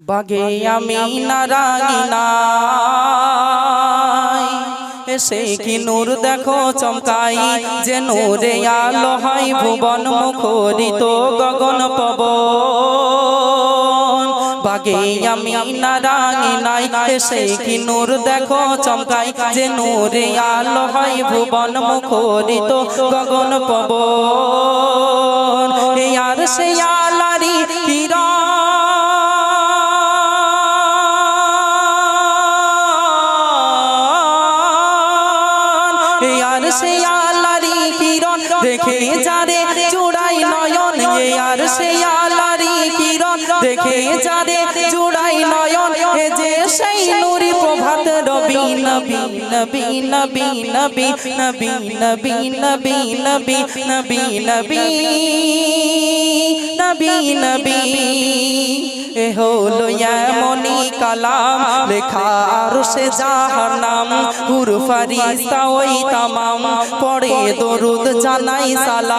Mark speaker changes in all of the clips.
Speaker 1: বাগে আমি নারায়ণা এসে কি নূর দেখো চমকাই যে নূরে আলো হয় ভুবন মুখরিত গগন পবন। বাগে আমি নারায়ণাই এসে কি নূর দেখো চমকাই যে নূরে আলো হয় ভুবন মুখরিত গগন পবন। আর সে আলারি সে আলারি কিরণ দেখে যারে চূড়াই নয়ন এ আর সে আলারি কিরণ দেখে যারে চূড়াই নয়ন এ যে সেই নুরি প্রভাত রবি নবী নবী নবী নবী নবী নবী নবী নবী নবী নবী নবী নবী এ হলো এমনি কালাম, লেখা আর সে যাহার নাম হুর ফারিস্তা ওই তামাম, পড়ে দরুদ জানাই সালাম।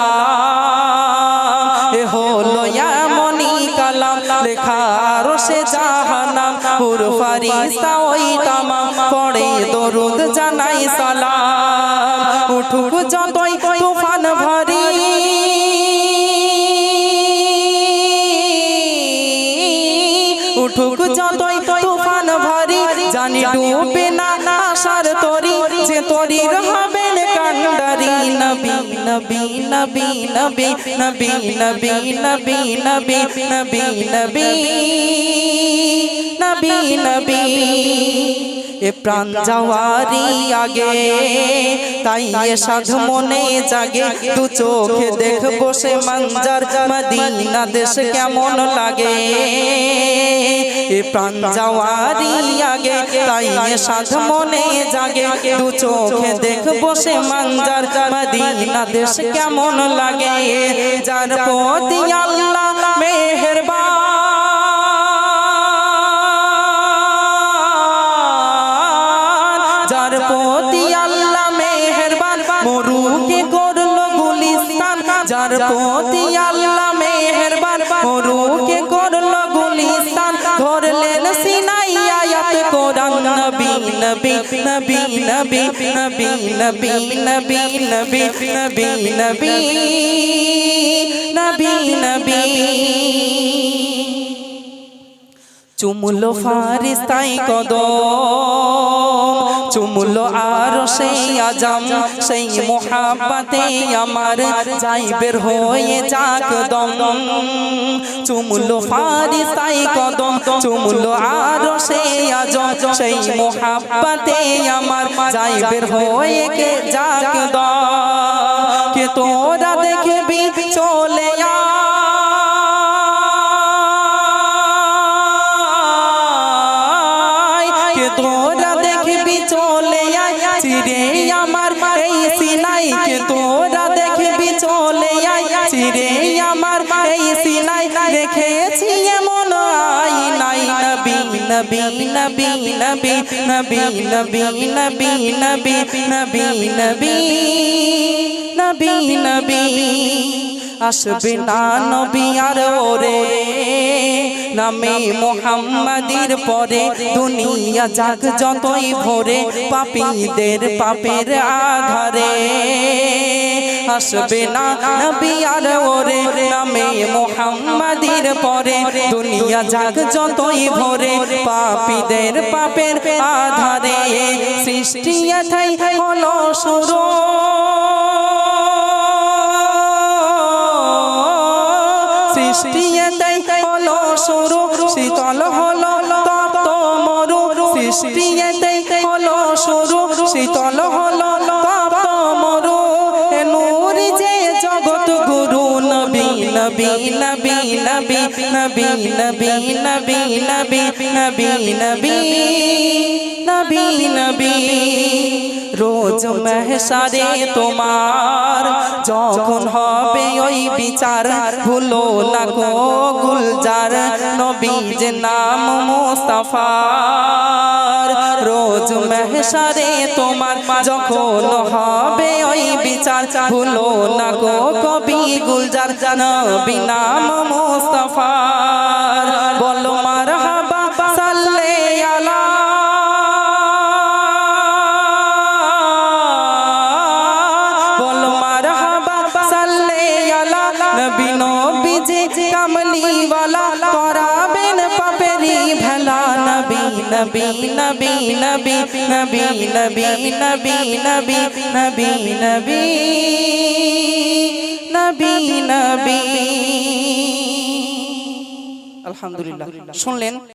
Speaker 1: এ হলো এমনি কালাম, লেখা আর সে যাহার নাম হুর ফারিস্তা ওই তামাম, পড়ে দরুদ জানাই সালাম। উঠুক যতই তুফান ডুবে না আশার তরি, যে তরি হবেন কান্ডারি নবী নবী নবী নবী নবী নবী নবী নবী নবী নবী। নবী নবী, এ প্রাণ যাওয়ারি আগে তাই এ সাধ মনে জাগে, দু চোখে দেখ বসে মঞ্জার মদিনা দেশ কেমন লাগে। এ প্রাণ যাওয়ারি আগে তাই এ সাধ মনে জাগে, দু চোখে দেখ বসে মঞ্জার মদিনা দেশ কেমন লাগে। যার প্রতি আল্লাহ মেহেরবান যার প্রতি আল্লাহ মেহেরবান মরুকে করল গুলিস্তান ধরলেন সিনাই আয়াত কোরআন নবী নবী নবী নবী নবী নবী নবী নবী নবী নবী নবী নবী চুমুলো ফারিস্তাই কদম চুমুলো আর সেই আজাম, সেই মহাপাতে আমার যাই বের হয়ে যাক দম। চুমুলো তাই কদম, চুমুলো আর সেই আজম, সেই মহাপাতে আমার যাই বের হয়ে কে যাক দম। কে তোরা চিরে আমার এই সিনাই কে তোরা দেখবি চলে আয় চিরে আমার এই সিনাই রেখেছি এমন আই নাই নবী নবী নবী নবী নবী নবী নবী নবী নবী নবী নবী নবী আসবে না নবী আর ওরে নামে মোহাম্মদের পরে দুনিয়া যাক যতই ভরে পাপীদের পাপের আধারে আসবে না নবী আর ওরে নামে মোহাম্মদের পরে দুনিয়া যাক যতই ভরে পাপীদের পাপের আধারে সৃষ্টি এথাই হলো শুরু। সৃষ্টি শুরু শীতল হল তপ্ত মরু। সৃষ্টি হল সরু শীতল হল তপ্ত মরু। নূর যে জগৎ গুরু, নবী নবী নবী নবী নবী নবী নবী নবী নবী নবী। নবী নবী, রোজ মেহসারে তোমার যখন হবে ওই বিচার, ভুলো না গো গুলজার নবী যে নাম মুস্তাফার। রোজ মেহসারে তোমার যখন হবে ওই বিচার, ভুলো না গো কবি গুলজার নবী নাম মুস্তাফার। কামলিওয়ালা করাবেন পাপেরি ভেলা নবী নবী নবী নবী নবী নবী নবী নবী নবী নবী নবী নবী আলহামদুলিল্লাহ শুনলেন